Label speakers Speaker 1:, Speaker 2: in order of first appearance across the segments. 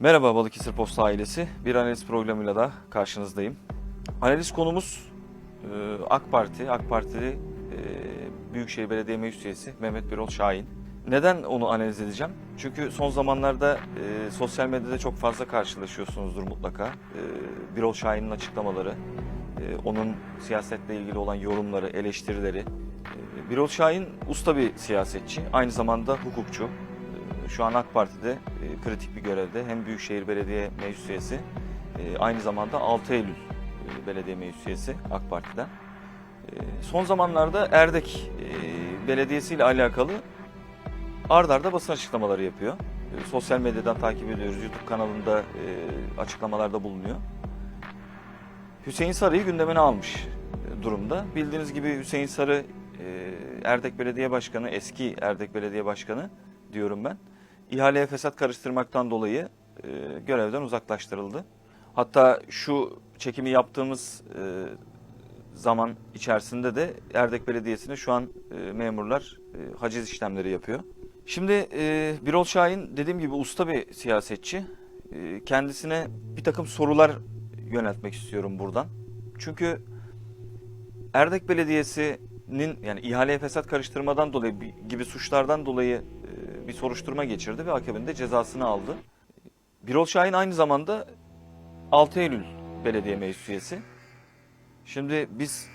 Speaker 1: Merhaba Balıkesir Posta ailesi. Bir analiz programıyla da karşınızdayım. Analiz konumuz e, AK Parti, AK Partili e, Büyükşehir Belediye Meclis Üyesi Mehmet Birol Şahin. Neden onu analiz edeceğim? Çünkü son zamanlarda e, sosyal medyada çok fazla karşılaşıyorsunuzdur mutlaka. E, Birol Şahin'in açıklamaları, e, onun siyasetle ilgili olan yorumları, eleştirileri. E, Birol Şahin usta bir siyasetçi, aynı zamanda hukukçu. Şu an AK Parti'de e, kritik bir görevde. Hem Büyükşehir Belediye Meclis Üyesi, e, aynı zamanda 6 Eylül e, Belediye Meclis Üyesi AK Parti'den. E, Son zamanlarda Erdek e, Belediyesi ile alakalı ard arda basın açıklamaları yapıyor. E, Sosyal medyadan takip ediyoruz. YouTube kanalında e, açıklamalarda bulunuyor. Hüseyin Sarı'yı gündemine almış e, durumda. Bildiğiniz gibi Hüseyin Sarı e, Erdek Belediye Başkanı, eski Erdek Belediye Başkanı diyorum ben. İhaleye fesat karıştırmaktan dolayı e, görevden uzaklaştırıldı. Hatta şu çekimi yaptığımız e, zaman içerisinde de Erdek Belediyesi'ne şu an e, memurlar e, haciz işlemleri yapıyor. Şimdi e, Birol Şahin dediğim gibi usta bir siyasetçi. E, kendisine bir takım sorular yöneltmek istiyorum buradan. Çünkü Erdek Belediyesi'nin yani ihaleye fesat karıştırmadan dolayı gibi suçlardan dolayı e, bir soruşturma geçirdi ve akabinde cezasını aldı. Birol Şahin aynı zamanda 6 Eylül Belediye Meclis Üyesi. Şimdi biz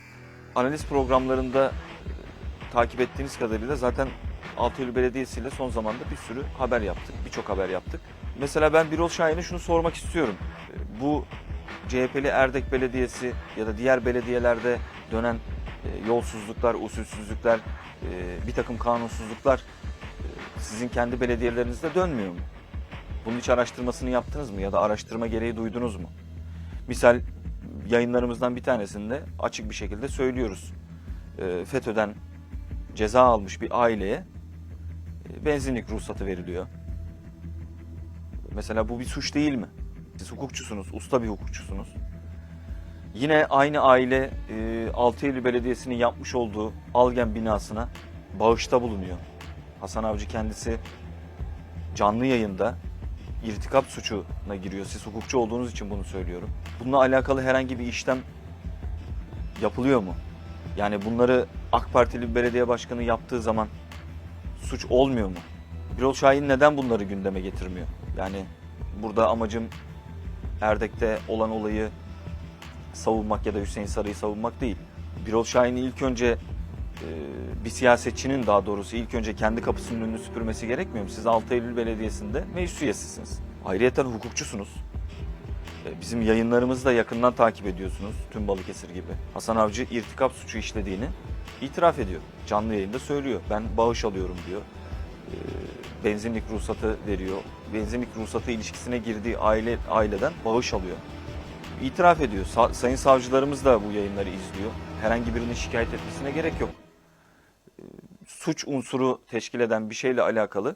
Speaker 1: analiz programlarında e, takip ettiğiniz kadarıyla zaten 6 Eylül Belediyesi ile son zamanda bir sürü haber yaptık. Birçok haber yaptık. Mesela ben Birol Şahin'e şunu sormak istiyorum. E, Bu CHP'li Erdek Belediyesi ya da diğer belediyelerde dönen e, yolsuzluklar, usulsüzlükler, bir takım kanunsuzluklar sizin kendi belediyelerinizde dönmüyor mu? Bunun hiç araştırmasını yaptınız mı ya da araştırma gereği duydunuz mu? Misal yayınlarımızdan bir tanesinde açık bir şekilde söylüyoruz. E, FETÖ'den ceza almış bir aileye e, benzinlik ruhsatı veriliyor. Mesela bu bir suç değil mi? Siz hukukçusunuz, usta bir hukukçusunuz. Yine aynı aile e, 6 Eylül Belediyesi'nin yapmış olduğu Algen binasına bağışta bulunuyor. Hasan Avcı kendisi canlı yayında irtikap suçuna giriyor. Siz hukukçu olduğunuz için bunu söylüyorum. Bununla alakalı herhangi bir işlem yapılıyor mu? Yani bunları AK Partili belediye başkanı yaptığı zaman suç olmuyor mu? Birol Şahin neden bunları gündeme getirmiyor? Yani burada amacım Erdek'te olan olayı savunmak ya da Hüseyin Sarı'yı savunmak değil. Birol Şahin'i ilk önce bir siyasetçinin daha doğrusu ilk önce kendi kapısının önünü süpürmesi gerekmiyor mu? Siz 6 Eylül Belediyesi'nde meclis üyesisiniz. Ayrıyeten hukukçusunuz. E, Bizim yayınlarımızı da yakından takip ediyorsunuz tüm Balıkesir gibi. Hasan Avcı irtikap suçu işlediğini itiraf ediyor. Canlı yayında söylüyor. Ben bağış alıyorum diyor. E, Benzinlik ruhsatı veriyor. Benzinlik ruhsatı ilişkisine girdiği aile aileden bağış alıyor. İtiraf ediyor. Sa- sayın savcılarımız da bu yayınları izliyor. Herhangi birinin şikayet etmesine gerek yok. Suç unsuru teşkil eden bir şeyle alakalı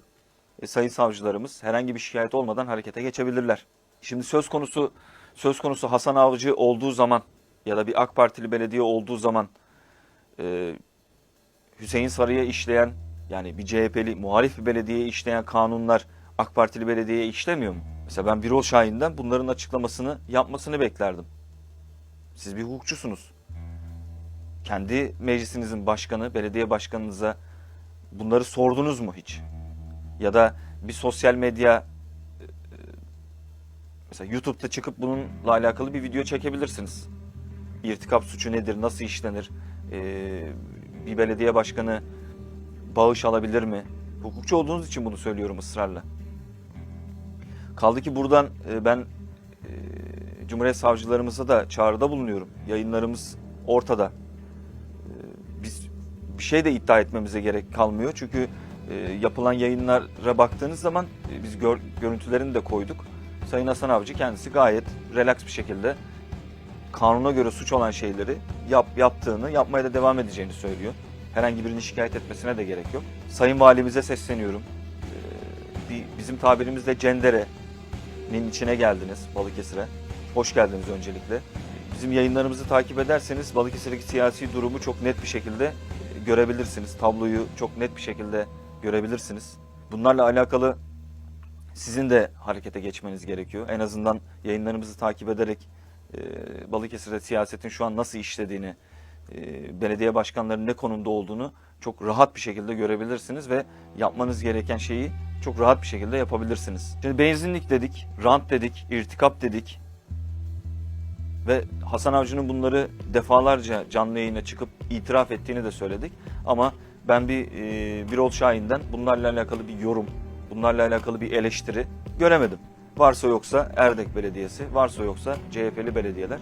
Speaker 1: e, sayın savcılarımız herhangi bir şikayet olmadan harekete geçebilirler. Şimdi söz konusu söz konusu Hasan Avcı olduğu zaman ya da bir AK Partili belediye olduğu zaman e, Hüseyin Sarı'ya işleyen yani bir CHP'li muhalif bir belediyeye işleyen kanunlar AK Partili belediyeye işlemiyor mu? Mesela ben Birol Şahin'den bunların açıklamasını yapmasını beklerdim. Siz bir hukukçusunuz. Kendi meclisinizin başkanı, belediye başkanınıza bunları sordunuz mu hiç? Ya da bir sosyal medya e, mesela YouTube'da çıkıp bununla alakalı bir video çekebilirsiniz. İrtikap suçu nedir, nasıl işlenir, Ee, bir belediye başkanı bağış alabilir mi? Hukukçu olduğunuz için bunu söylüyorum ısrarla. Kaldı ki buradan e, ben e, Cumhuriyet savcılarımıza da çağrıda bulunuyorum. Yayınlarımız ortada. Bir şey de iddia etmemize gerek kalmıyor. Çünkü e, yapılan yayınlara baktığınız zaman e, biz gör- görüntülerini de koyduk. Sayın Hasan Avcı kendisi gayet relax bir şekilde kanuna göre suç olan şeyleri yap, yaptığını, yapmaya da devam edeceğini söylüyor. Herhangi birinin şikayet etmesine de gerek yok. Sayın Valimize sesleniyorum. Ee, bir, bizim tabirimizle Cendere'nin içine geldiniz Balıkesir'e. Hoş geldiniz öncelikle. Bizim yayınlarımızı takip ederseniz Balıkesir'deki siyasi durumu çok net bir şekilde görebilirsiniz. Tabloyu çok net bir şekilde görebilirsiniz. Bunlarla alakalı sizin de harekete geçmeniz gerekiyor. En azından yayınlarımızı takip ederek e, Balıkesir'de siyasetin şu an nasıl işlediğini, e, belediye başkanlarının ne konumda olduğunu çok rahat bir şekilde görebilirsiniz ve yapmanız gereken şeyi çok rahat bir şekilde yapabilirsiniz. Şimdi benzinlik dedik, rant dedik, irtikap dedik ve Hasan Avcı'nın bunları defalarca canlı yayına çıkıp itiraf ettiğini de söyledik. Ama ben bir e, Birol Şahin'den bunlarla alakalı bir yorum, bunlarla alakalı bir eleştiri göremedim. Varsa yoksa Erdek Belediyesi, varsa yoksa CHP'li belediyeler.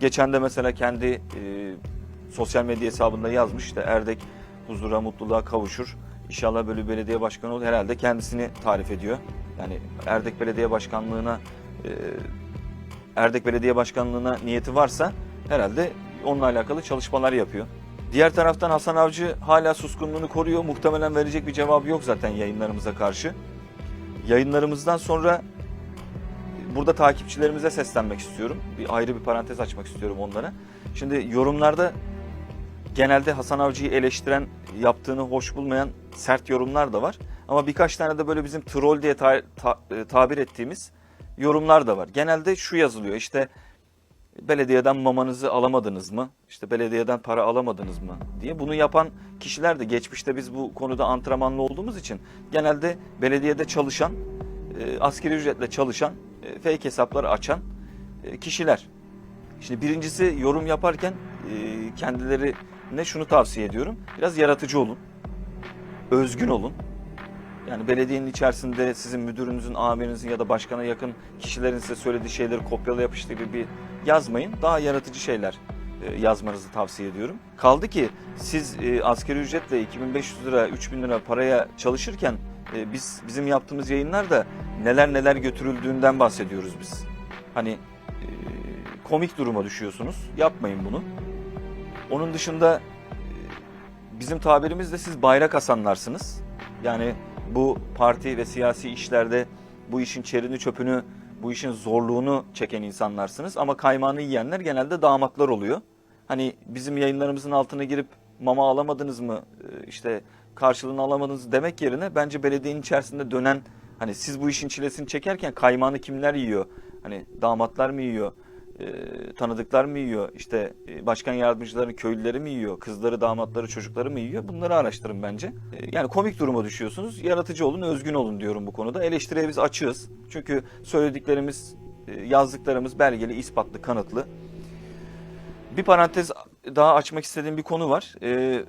Speaker 1: Geçen de mesela kendi e, sosyal medya hesabında yazmış işte Erdek huzura, mutluluğa kavuşur. İnşallah böyle belediye başkanı olur. Herhalde kendisini tarif ediyor. Yani Erdek Belediye Başkanlığı'na e, Erdek Belediye Başkanlığı'na niyeti varsa herhalde onunla alakalı çalışmalar yapıyor. Diğer taraftan Hasan Avcı hala suskunluğunu koruyor. Muhtemelen verecek bir cevabı yok zaten yayınlarımıza karşı. Yayınlarımızdan sonra burada takipçilerimize seslenmek istiyorum. Bir ayrı bir parantez açmak istiyorum onlara. Şimdi yorumlarda genelde Hasan Avcı'yı eleştiren, yaptığını hoş bulmayan sert yorumlar da var. Ama birkaç tane de böyle bizim troll diye ta- ta- e, tabir ettiğimiz yorumlar da var. Genelde şu yazılıyor işte belediyeden mamanızı alamadınız mı? İşte belediyeden para alamadınız mı diye. Bunu yapan kişiler de geçmişte biz bu konuda antrenmanlı olduğumuz için genelde belediyede çalışan, e, askeri ücretle çalışan, e, fake hesapları açan e, kişiler. Şimdi birincisi yorum yaparken e, kendilerine şunu tavsiye ediyorum. Biraz yaratıcı olun. Özgün olun. Yani belediyenin içerisinde sizin müdürünüzün, amirinizin ya da başkana yakın kişilerin size söylediği şeyleri kopyala yapıştır gibi bir yazmayın. Daha yaratıcı şeyler e, yazmanızı tavsiye ediyorum. Kaldı ki siz e, asgari ücretle 2500 lira, 3000 lira paraya çalışırken e, biz bizim yaptığımız yayınlarda neler neler götürüldüğünden bahsediyoruz biz. Hani komik duruma düşüyorsunuz. Yapmayın bunu. Onun dışında bizim tabirimizle siz bayrak asanlarsınız. Yani bu parti ve siyasi işlerde bu işin çerini çöpünü, bu işin zorluğunu çeken insanlarsınız. Ama kaymağını yiyenler genelde damatlar oluyor. Hani bizim yayınlarımızın altına girip mama alamadınız mı, e, işte karşılığını alamadınız demek yerine bence belediyenin içerisinde dönen hani siz bu işin çilesini çekerken kaymağını kimler yiyor? Hani damatlar mı yiyor? E, tanıdıklar mı yiyor? İşte e, başkan yardımcıları, köylüleri mi yiyor? Kızları, damatları, çocukları mı yiyor? Bunları araştırın bence. E, yani komik duruma düşüyorsunuz. Yaratıcı olun, özgün olun diyorum bu konuda. Eleştiriye biz açığız. Çünkü söylediklerimiz, e, yazdıklarımız belgeli, ispatlı, kanıtlı. Bir parantez daha açmak istediğim bir konu var. E,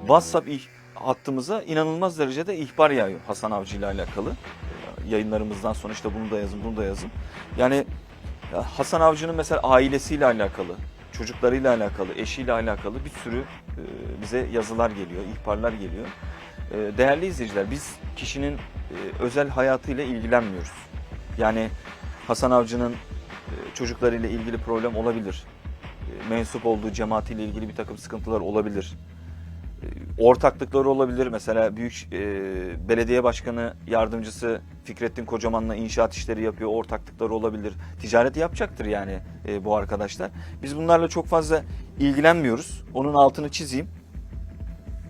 Speaker 1: WhatsApp hattımıza inanılmaz derecede ihbar yağıyor Hasan Avcı ile alakalı. E, Yayınlarımızdan sonra işte bunu da yazın, bunu da yazın. Yani ya Hasan Avcı'nın mesela ailesiyle alakalı, çocuklarıyla alakalı, eşiyle alakalı bir sürü e, bize yazılar geliyor, ihbarlar geliyor. E, değerli izleyiciler, biz kişinin e, özel hayatıyla ilgilenmiyoruz. Yani Hasan Avcı'nın çocuklarıyla ilgili problem olabilir. Mensup olduğu cemaatiyle ilgili bir takım sıkıntılar olabilir. Ortaklıkları olabilir. Mesela büyük e, belediye başkanı yardımcısı Fikrettin Kocaman'la inşaat işleri yapıyor. Ortaklıkları olabilir. Ticaret yapacaktır yani e, bu arkadaşlar. Biz bunlarla çok fazla ilgilenmiyoruz. Onun altını çizeyim.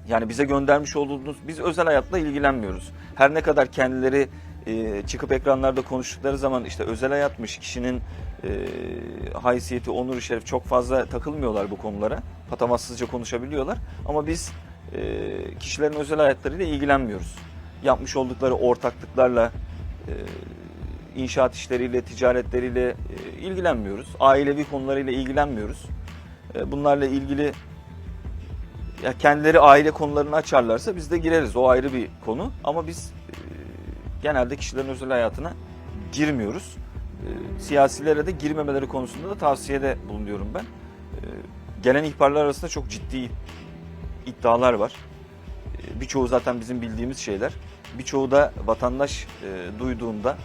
Speaker 1: Yani bize göndermiş olduğunuz biz özel hayatla ilgilenmiyoruz. Her ne kadar kendileri e, çıkıp ekranlarda konuştukları zaman işte özel hayatmış kişinin haysiyeti, onuru, şeref çok fazla takılmıyorlar bu konulara. Patavatsızca konuşabiliyorlar. Ama biz e, kişilerin özel hayatlarıyla ilgilenmiyoruz. Yapmış oldukları ortaklıklarla, e, inşaat işleriyle, ticaretleriyle e, ilgilenmiyoruz. Ailevi konularıyla ilgilenmiyoruz. E, bunlarla ilgili ya kendileri aile konularını açarlarsa biz de gireriz. O ayrı bir konu. Ama biz e, genelde kişilerin özel hayatına girmiyoruz. E, siyasilere de girmemeleri konusunda da tavsiyede bulunuyorum ben. E, gelen ihbarlar arasında çok ciddi iddialar var. E, birçoğu zaten bizim bildiğimiz şeyler. Birçoğu da vatandaş e, duyduğunda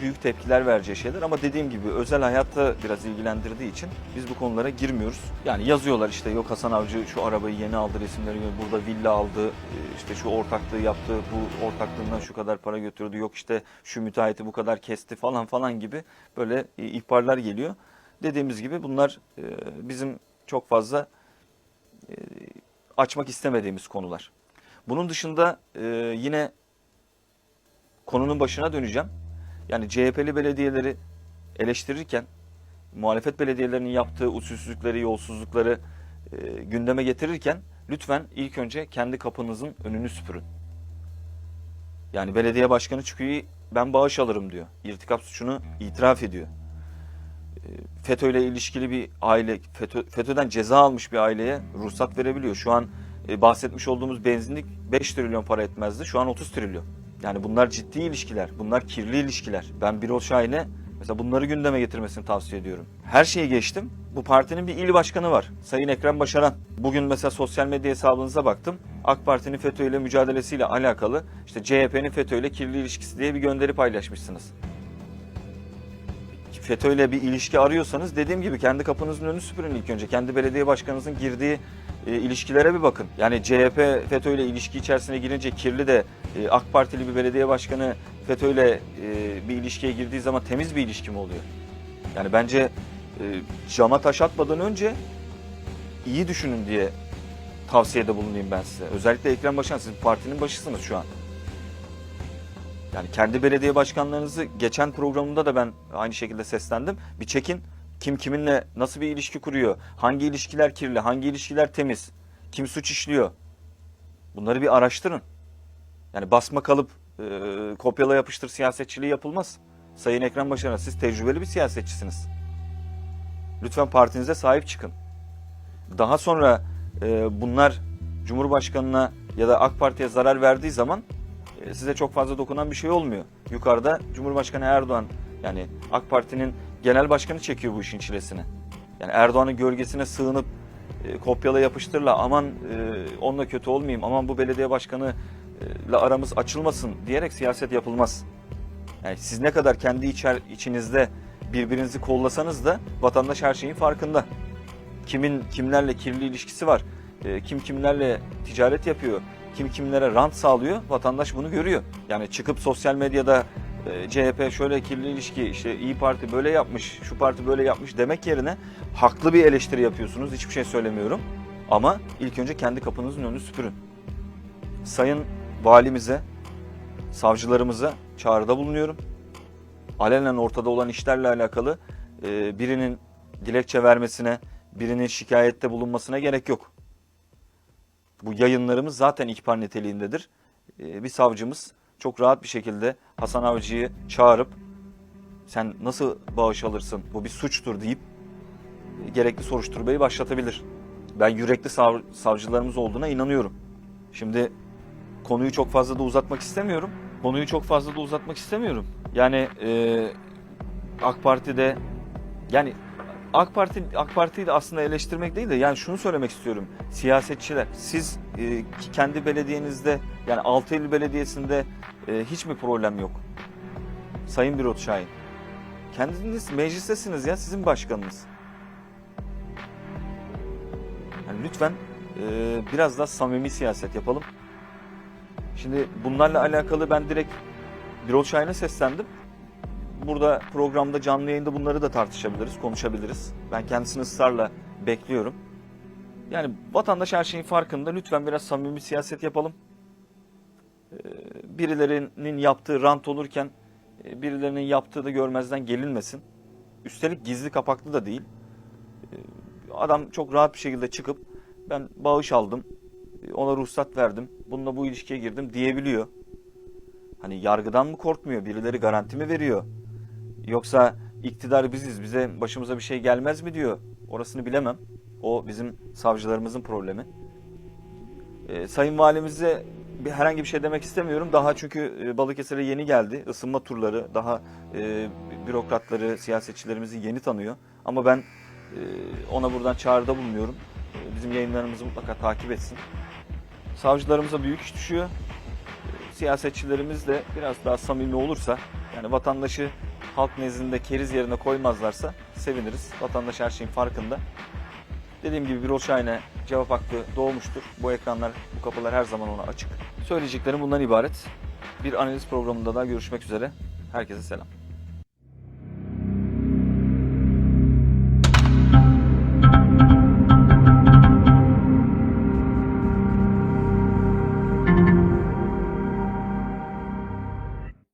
Speaker 1: büyük tepkiler vereceği şeyler ama dediğim gibi özel hayatta biraz ilgilendirdiği için biz bu konulara girmiyoruz. Yani yazıyorlar işte yok Hasan Avcı şu arabayı yeni aldı resimleri burada villa aldı e, işte şu ortaklığı yaptı bu ortaklığından şu kadar para götürdü yok işte şu müteahhiti bu kadar kesti falan falan gibi böyle e, ihbarlar geliyor. Dediğimiz gibi bunlar e, bizim çok fazla açmak istemediğimiz konular. Bunun dışında yine konunun başına döneceğim. Yani CHP'li belediyeleri eleştirirken muhalefet belediyelerinin yaptığı usulsüzlükleri, yolsuzlukları e, gündeme getirirken lütfen ilk önce kendi kapınızın önünü süpürün. Yani belediye başkanı çıkıyor ben bağış alırım diyor. İrtikap suçunu itiraf ediyor. E, FETÖ ile ilişkili bir aile, FETÖ, FETÖ'den ceza almış bir aileye ruhsat verebiliyor. Şu an e, bahsetmiş olduğumuz benzinlik 5 trilyon para etmezdi. Şu an 30 trilyon. Yani bunlar ciddi ilişkiler. Bunlar kirli ilişkiler. Ben Birol Şahin'e mesela bunları gündeme getirmesini tavsiye ediyorum. Her şeyi geçtim. Bu partinin bir il başkanı var. Sayın Ekrem Başaran. Bugün mesela sosyal medya hesabınıza baktım. AK Parti'nin FETÖ ile mücadelesiyle alakalı işte CHP'nin FETÖ ile kirli ilişkisi diye bir gönderi paylaşmışsınız. FETÖ ile bir ilişki arıyorsanız dediğim gibi kendi kapınızın önünü süpürün ilk önce. Kendi belediye başkanınızın girdiği e, ilişkilere bir bakın. Yani CHP FETÖ ile ilişki içerisine girince kirli de e, AK Partili bir belediye başkanı FETÖ ile e, bir ilişkiye girdiği zaman temiz bir ilişki mi oluyor? Yani bence e, cama taş atmadan önce iyi düşünün diye tavsiyede bulunayım ben size. Özellikle Ekrem Başkan siz partinin başısınız şu an. Yani kendi belediye başkanlarınızı geçen programında da ben aynı şekilde seslendim. Bir çekin. Kim kiminle nasıl bir ilişki kuruyor? Hangi ilişkiler kirli? Hangi ilişkiler temiz? Kim suç işliyor? Bunları bir araştırın. Yani basma kalıp e, kopyala yapıştır siyasetçiliği yapılmaz. Sayın Ekrem Başaran siz tecrübeli bir siyasetçisiniz. Lütfen partinize sahip çıkın. Daha sonra e, bunlar Cumhurbaşkanına ya da AK Parti'ye zarar verdiği zaman e, size çok fazla dokunan bir şey olmuyor. Yukarıda Cumhurbaşkanı Erdoğan yani AK Parti'nin genel başkanı çekiyor bu işin çilesini. Yani Erdoğan'ın gölgesine sığınıp e, kopyala yapıştırla aman e, onunla kötü olmayayım aman bu belediye başkanı ile aramız açılmasın diyerek siyaset yapılmaz. Yani siz ne kadar kendi içer, içinizde birbirinizi kollasanız da vatandaş her şeyin farkında. Kimin kimlerle kirli ilişkisi var, e, kim kimlerle ticaret yapıyor, kim kimlere rant sağlıyor vatandaş bunu görüyor. Yani çıkıp sosyal medyada e, CHP şöyle kirli ilişki, işte İyi Parti böyle yapmış, şu parti böyle yapmış demek yerine haklı bir eleştiri yapıyorsunuz. Hiçbir şey söylemiyorum. Ama ilk önce kendi kapınızın önünü süpürün. Sayın valimize, savcılarımıza çağrıda bulunuyorum. Alenen ortada olan işlerle alakalı e, birinin dilekçe vermesine, birinin şikayette bulunmasına gerek yok. Bu yayınlarımız zaten ihbar niteliğindedir. E, bir savcımız çok rahat bir şekilde Hasan Avcı'yı çağırıp sen nasıl bağış alırsın bu bir suçtur deyip e, gerekli soruşturmayı başlatabilir. Ben yürekli sav- savcılarımız olduğuna inanıyorum. Şimdi konuyu çok fazla da uzatmak istemiyorum. Konuyu çok fazla da uzatmak istemiyorum. Yani e, AK Parti'de yani AK Parti AK Parti'yi de aslında eleştirmek değil de yani şunu söylemek istiyorum. Siyasetçiler siz e, kendi belediyenizde yani Altıyıl Belediyesi'nde e, hiç mi problem yok? Sayın Birot Şahin. Kendiniz meclistesiniz ya sizin başkanınız. Yani lütfen e, biraz daha samimi siyaset yapalım. Şimdi bunlarla alakalı ben direkt Birol Şahin'e seslendim. Burada programda canlı yayında bunları da tartışabiliriz, konuşabiliriz. Ben kendisini ısrarla bekliyorum. Yani vatandaş her şeyin farkında. Lütfen biraz samimi siyaset yapalım. Ee, Birilerinin yaptığı rant olurken e, birilerinin yaptığı da görmezden gelinmesin. Üstelik gizli kapaklı da değil. Ee, Adam çok rahat bir şekilde çıkıp ben bağış aldım, ona ruhsat verdim, bununla bu ilişkiye girdim diyebiliyor. Hani yargıdan mı korkmuyor, birileri garanti mi veriyor? Yoksa iktidar biziz, bize başımıza bir şey gelmez mi diyor. Orasını bilemem. O bizim savcılarımızın problemi. Ee, Sayın Valimize bir, herhangi bir şey demek istemiyorum. Daha çünkü e, Balıkesir'e yeni geldi. Isınma turları, daha e, bürokratları, siyasetçilerimizi yeni tanıyor. Ama ben e, ona buradan çağrıda bulunuyorum. E, bizim yayınlarımızı mutlaka takip etsin. Savcılarımıza büyük iş düşüyor. Siyasetçilerimiz de biraz daha samimi olursa, yani vatandaşı halk nezdinde keriz yerine koymazlarsa seviniriz. Vatandaş her şeyin farkında. Dediğim gibi Birol Şahin'e cevap hakkı doğmuştur. Bu ekranlar, bu kapılar her zaman ona açık. Söyleyeceklerim bundan ibaret. Bir analiz programında daha görüşmek üzere. Herkese selam.